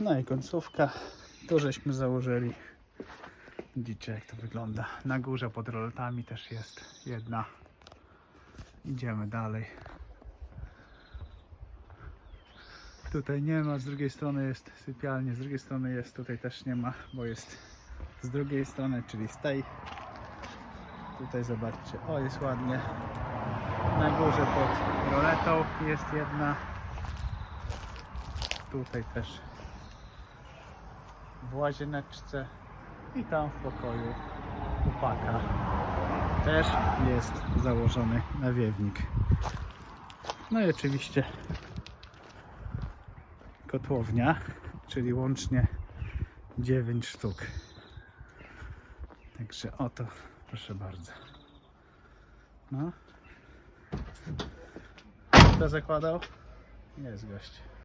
No i końcówka. Tu żeśmy założyli. Widzicie jak to wygląda. Na górze pod roletami też jest jedna. Idziemy dalej. Tutaj nie ma, z drugiej strony jest sypialnia, z drugiej strony jest, tutaj też nie ma, bo jest z drugiej strony, czyli z tej. Tutaj zobaczcie, o jest ładnie. Na górze pod roletą jest jedna. Tutaj też w łazieneczce i tam w pokoju chłopaka też jest założony nawiewnik. No i oczywiście kotłownia, czyli łącznie 9 sztuk. Także oto, proszę bardzo. No. Kto zakładał? Jest gość.